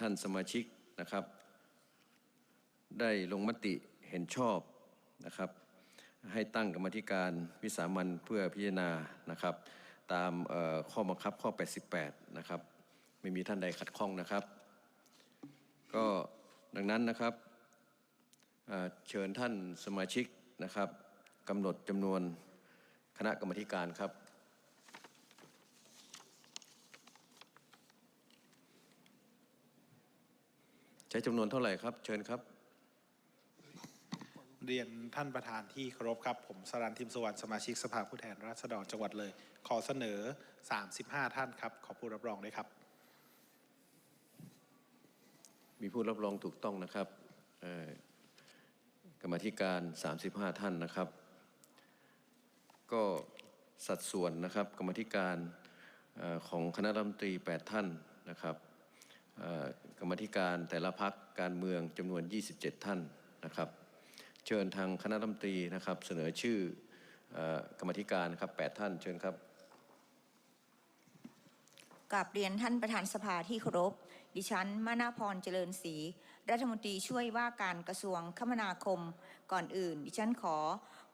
ท่านสมาชิกนะครับ ได้ลงมติเห็นชอบนะครับ ให้ตั้งกรรมธิการวิสามันเพื่อพิจารณานะครับ ตามข้อบังคับข้อ 88 นะครับ ไม่มีท่านใดขัดข้องนะครับ ก็ดังนั้นนะครับเเชิญท่านสมาชิกนะครับกำหนดจำนวนคณะกรรมธิการครับ ช้จำนวนเท่าไหร่ครับ เชิญครับ เรียนท่านประธานที่เคารพครับ ผมสรันทิมสวัสดิ์สมาชิกสภาผู้แทนราษฎรจังหวัดเลย ขอเสนอ 35 ท่านครับ ขอผู้รับรองด้วยครับ มีผู้รับรองถูกต้องนะครับเอ่อกรรมาธิการ 35 ท่านนะครับ ก็สัดส่วนนะครับ กรรมาธิการเอ่อของคณะรัฐมนตรี 8 ท่านนะครับเอ่อ กรรมธิการแต่ละพักการเมืองจำนวน 27 ท่านนะครับ เชิญทางคณะรัฐมนตรีนะครับเสนอชื่ออกรรมธิการครับ8ท่านเชิญครับกับเรียนท่านประธานสภาที่เคารพ ดิฉัน มานาพรเจริญศรี รัฐมนตรีช่วยว่าการกระทรวงคมนาคม ก่อนอื่น ดิฉันขอ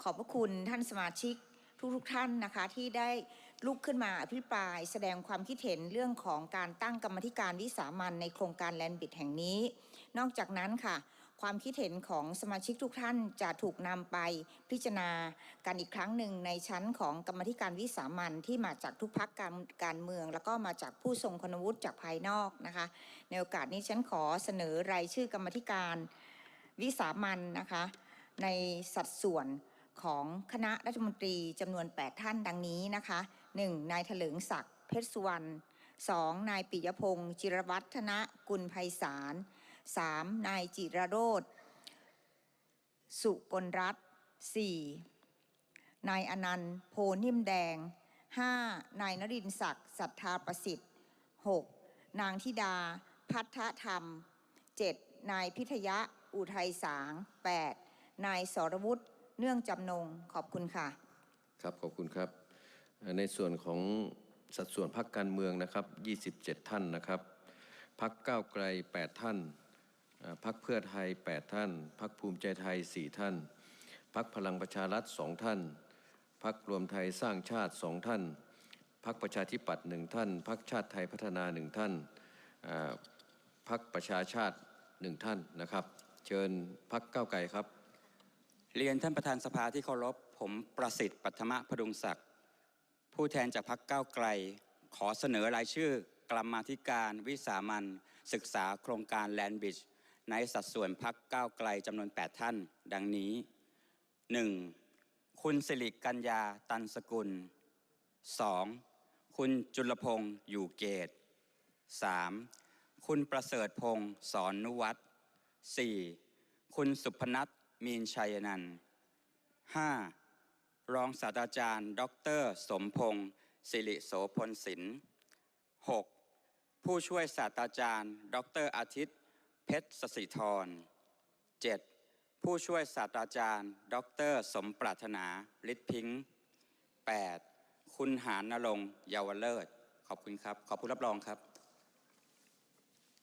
ขอบพระคุณท่านสมาชิกทุกๆท่านนะคะที่ได้ ลุกขึ้นมาอภิปรายแสดงความคิดเห็นเรื่องของการตั้งกรรมธิการวิสามันในโครงการแลนบิดแห่งนี้ นอกจากนั้นค่ะ ความคิดเห็นของสมาชิกทุกท่านจะถูกนำไปพิจารณากันอีกครั้งหนึ่งในชั้นของกรรมธิการวิสามันที่มาจากทุกพักการการเมือง แล้วก็มาจากผู้ทรงคุณวุฒิจากภายนอกนะคะ ในโอกาสนี้ฉันขอเสนอรายชื่อกรรมธิการวิสามันนะคะในสัดส่วนของคณะรัฐมนตรีจำนวน 8 ท่านดังนี้นะคะ 1. นายถลิงศักดิ์เพชรสุวรรณ 2. นายปิยพงศ์จิรวัฒนะกุลไพศาล 3. นายจิรโรธสุกลรัตน์ 4. นายอนันต์โพนิ่มแดง 5. นายนรินทร์ศักดิ์ศรัทธาประสิทธิ์ 6. นางธิดา พัฒธรรม 7. นายพิทยะ อุทัยสาง 8. นายสรวุฒิเนื่องจำนง ขอบคุณค่ะ ครับ ขอบคุณครับ ในส่วนของสัดส่วนพรรคการเมืองนะครับ 27 ท่านนะครับพรรคก้าวไกล 8 ท่านพรรคเพื่อไทย 8 ท่านพรรคภูมิใจไทย 4 ท่านพรรคพลังประชารัฐ 2 ท่านพรรครวมไทยสร้างชาติ 2 ท่านพรรคประชาธิปัตย์1ท่านพรรคชาติไทยพัฒนา 1 ท่านพรรคประชาชาติ 1 ท่านนะครับ เชิญพรรคก้าวไกลครับ เรียนท่านประธานสภาที่เคารพ ผมประสิทธิ์ปัทมพดุงศักดิ์ ผู้แทนจากพรรคก้าไกล ขอเสนอรายชื่อกรรมาธิการวิสามันศึกษาโครงการแลนบิชในสัดส่วนพรรคก้าวไกลจำนวน 8 ท่าน ดังนี้ 1. คุณสิริกัญญาตันสกุล 2. คุณจุลพงศ์อยู่เกต 3. คุณประเสริฐพงศ์สอนนุวัตร 4. คุณสุพนัทมีนชัยนันท์ 5. รองศาสตราจารย์ ดร สมพงศ์สิริโสพลศิลป์ 6. ผู้ช่วยศาสตราจารย์ ดรอาทิตย์ เพชรสศิธร 7. ผู้ช่วยศาสตราจารย์ ดร สมปรารถนาฤทธิ์พิงค์ 8. คุณหานนรงเยาวเลิศ ขอบคุณครับ ขอบคุณรับรองครับ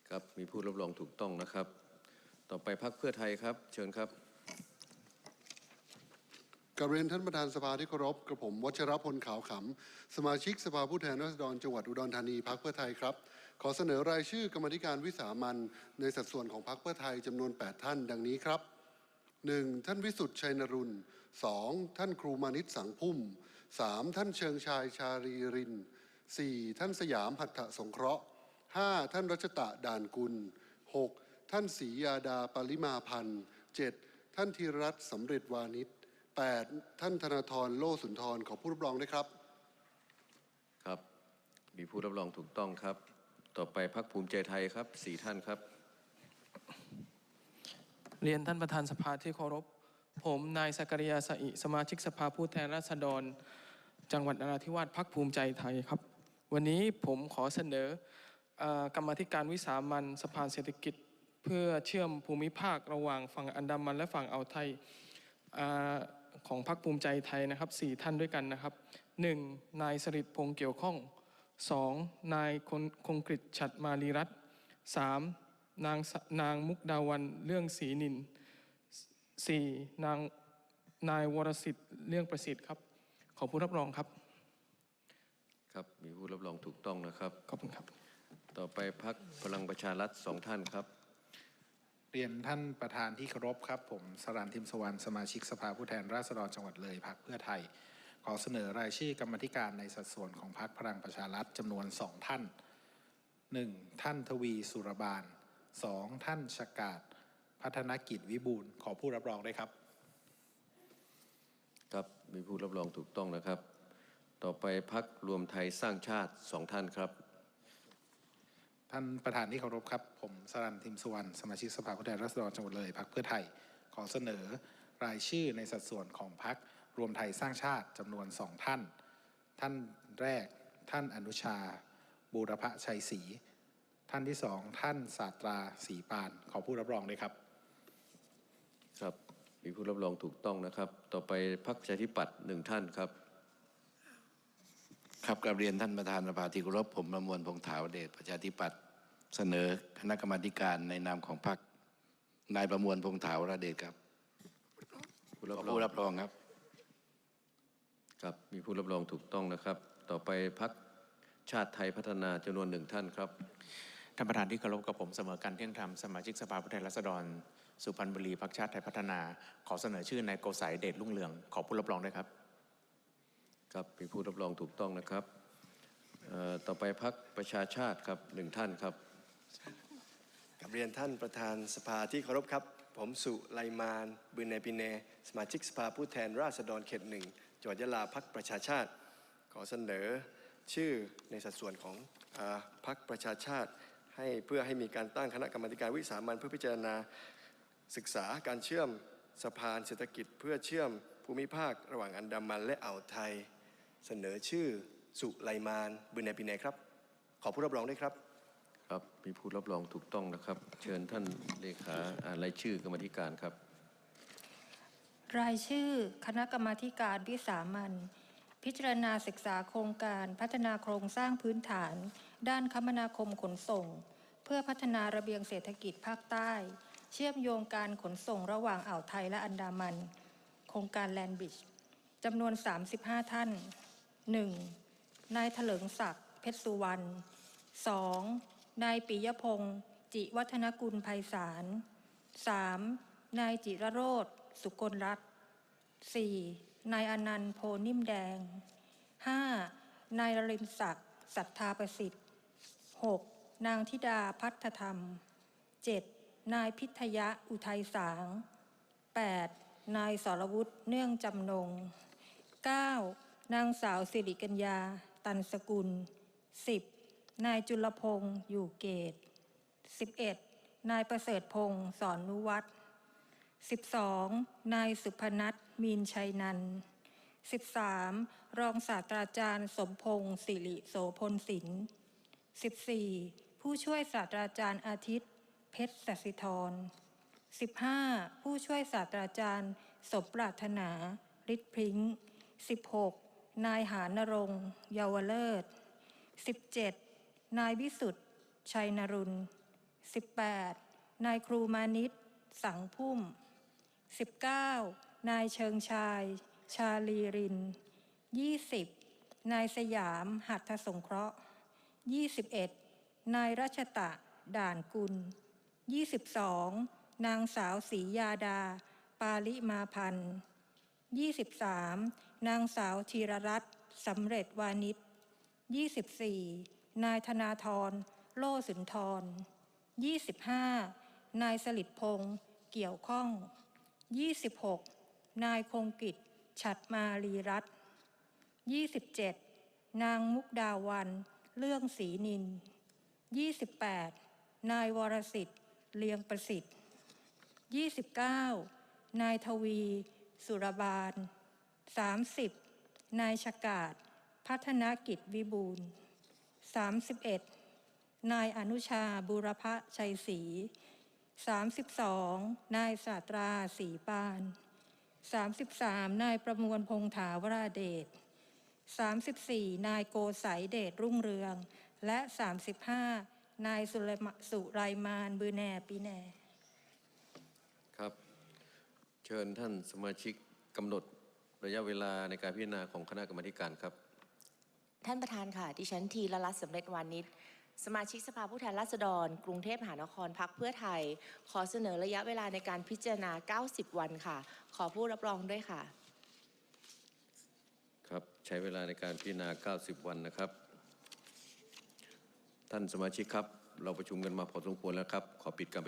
ครับ มีผู้รับรองถูกต้องนะครับ ต่อไปพักเพื่อไทยครับ เชิญครับ กับเรียนท่านประธานสภาที่เคารพกระผมวัชรพลขาวขำสมาชิกสภาผู้แทนราษฎรจังหวัดอุดรธานีพักเพื่อไทยครับ ขอเสนอรายชื่อกรรมธิการวิสามันในสัดส่วนของพักเพื่อไทยจำนวน 8 ท่าน ดังนี้ครับ 1. ท่านวิสุทธ์ชัยนรุณ 2. ท่านครูมานิตสังพุ่ม 3. ท่านเชิงชายชาลีริน 4. ท่านสยามหัตถสงเคราะห์ 5. ท่านรัชตะด่านกุล 6. ท่านศรียาดาปริมาพันธ์ 7. ท่านธีรรัตน์สำเร็จวานิช 8. ท่านธนาธรโลสุนทรขอผู้รับรองด้วยครับ ครับ มีผู้รับรองถูกต้องครับ ต่อไปพักภูมิใจไทยครับสี่ท่านครับ เรียนท่านประธานสภาที่เคารพ ผมนายสักริยาสอิสมาชิกสภาผู้แทนราษฎร จังหวัดนราธิวาสพักภูมิใจไทยครับ วันนี้ผมขอเสนอเออกรรมาธิการวิสามันสภาเศรษฐกิจ เพื่อเชื่อมภูมิภาคระหว่างฝั่งอันดามันและฝั่งอ่าวไทยอา ของพักภูมิใจไทยนะครับสี่ท่านด้วยกันนะครับหนึ่งนายสริตพงษ์เกี่ยวข้องสองนายคงคงกฤษฉัดมาลีรัตน์สามนางสนางมุกดาวันเรื่องศรีนินสี่นางนายวรสิทธิ์เรื่องประสิทธิ์ครับ ขอผู้รับรองครับ ครับ มีผู้รับรองถูกต้องนะครับ ขอบคุณครับ ต่อไปพักพลังประชารัฐสองท่านครับ เรียนท่านประธานที่เคารพครับ ผมสรันทิมสวรรณสมาชิกสภาผู้แทนราษฎรจังหวัดเลยพรรคเพื่อไทย ขอเสนอรายชื่อกรรมธิการในสัดส่วนของพรรคพลังประชารัฐจำนวนสองท่าน 1. ท่านทวีสุรบาล 2. ท่านชกาดพัฒนกิจวิบูลขอผู้รับรองได้วยครับ ครับมีผู้รับรองถูกต้องนะครับ ต่อไปพักรวมไทยสร้างชาติสองท่านครับ ท่านประธานที่เคารพครับ ผมสรันทิมสุวรรณสมาชิกสภาผู้แทนราษฎรจังหวัดเลยพรรคเพื่อไทย ขอเสนอรายชื่อในสัดส่วนของพรรครวมไทยสร้างชาติจำนวนสองท่าน ท่านแรกท่านอนุชา บูรพชัยศรีท่านที่สองท่านศาสตราศรีปาน ขอผู้รับรองเลยครับ ครับ มีผู้รับรองถูกต้องนะครับ ต่อไปพักประชาธิปัตย์หนึ่งท่านครับ ครับกราบเรียนท่านประธานสภาที่เคารพผมประมวลพงษ์ถาวเดชประชาธิปัตย์เสนอคณะกรรมาธิการในนามของพรรคนายประมวลพงษ์ถาวรเดชครับผู้ขรับอรองผู้รับรองครับ ครับมีผู้รับรองถูกต้องนะครับ ต่อไปพักชาติไทยพัฒนาจำนวนหนึ่งท่านครับท่านประธานที่เคารพกับผมเสมอกันเที่ยงธรรมสมาชิกสภาผู้แทนราษฎร สุพรรณบุรีพรรคชาติไทยพัฒนา ขอเสนอชื่อนายโกสัยเดชรุ่งเรือง ขอผู้รับรองด้วยครับ ครับมีผู้รับรองถูกต้องนะครับต่อไปพักประชาชาติครับหนึ่งท่านครับกับเรียนท่านประธานสภาที่เคารพครับ ผมสุไลมานบืนในปิเน สมาชิกสภาผู้แทนราษฎรเขตหนึ่งจังหวัดยะลาพักประชาชาติ ขอเสนอชื่อในสัดส่วนของอพักประชาชาติให้เพื่อให้มีการตั้งคณะกรรมการวิสามันเพื่อพิจารณาศึกษาการเชื่อมสะพานเศรษฐกิจ เพื่อเชื่อมภูมิภาคระหว่างอันดามันและอ่าวไทย เสนอชื่อสุไลมานบืนในปินเนครับ ขอผู้รับรองด้วยครับ ครับมีผู้รับรองถูกต้องนะครับ เชิญท่านเลขาอ่านรายชื่อกรรมาธิการครับ รายชื่อคณะกรรมาธิการวิสามันพิจารณาศึกษาโครงการพัฒนาโครงสร้างพื้นฐาน ด้านคมนาคมขนส่ง เพื่อพัฒนาระเบียงเศรษฐกิจภาคใต้ เชื่อมโยงการขนส่งระหว่างอ่าวไทยและอันดามัน โครงการแลนบิชจำนวน 35 ท่าน 1. นายเถลิงศักดิ์เพชรสุวรรณ 2. นายปิยพงศ์จิวัฒนกุลไพศาล 3. นายจิรโรธสุกลรัตน์ 4. นายอนันต์โพนิ่มแดง 5. นายรินศักดิ์สัทธาประสิทธิ์ 6. นางธิดาพัฒธรรม 7. นายพิทยะอุทัยสาง 8. นายสรวุฒิเนื่องจำนง 9. นางสาวสิริกัญญา ตันสกุล 10. นายจุลพงศ์อยู่เกต 11. นายประเสริฐพงศ์สอนนุวัฒน์ 12. นายสุพนัทมีนชัยนัน 13. รองศาสตราจารย์สมพงศ์สิริโสพลศิลป์ 14. ผู้ช่วยศาสตราจารย์อาทิตย์ เพชรสสิธร 15. ผู้ช่วยศาสตราจารย์ สมปรารถนาฤทธิ์พริ้ง 16. นายหานรงค์เยาวเลิศ 17. นายวิสุทธ์ชัยนรุณ 18. นายครูมานิตสังพุ่ม 19. นายเชิงชาย ชาลีริน 20. นายสยามหัตถสงเคราะห์ 21. นายรัชตะ ด่านกุล 22. นางสาวศรียาดา ปาลิมาพันธ์ 23. นางสาวธีรรัตน์สำเร็จวานิช 24. นายธนาธรโลสุนทร 25. นายสลิดพงศ์เกี่ยวข้อง 26. นายคงกิจฉัดมารีรัตน์ 27. นางมุกดาวัน เรื่องศรีนิน 28. นายวรสิทธิ์เลียงประสิทธิ์ 29. นายทวี สุรบาล 30. นายชกาดพัฒนกิจวิบูลย์ 31. นายอนุชาบุรพชัยศรี 32. นายศาตราศรีปาน 33. นายประมวลพงษ์ถาวราเดช 34. นายโกสัยเดชรุ่งเรือง และ 35. นายสุไลมาสุไรมานบือแนปีแน เชิญท่านสมาชิกกำหนดระยะเวลาในการพิจารณาของคณะกรรมาธิการครับ ท่านประธานค่ะ ดิฉันทีละลัตน์สำเร็จวานิชสมาชิกสภาผู้แทนราษฎร กรุงเทพมหานครพักเพื่อไทย ขอเสนอระยะเวลาในการพิจารณา 90 วันค่ะ ขอผู้รับรองด้วยค่ะ ครับใช้เวลาในการพิจารณา 90 วันนะครับ ท่านสมาชิกครับ เราประชุมกันมาพอสมควรแล้วครับ ขอปิดการประชุม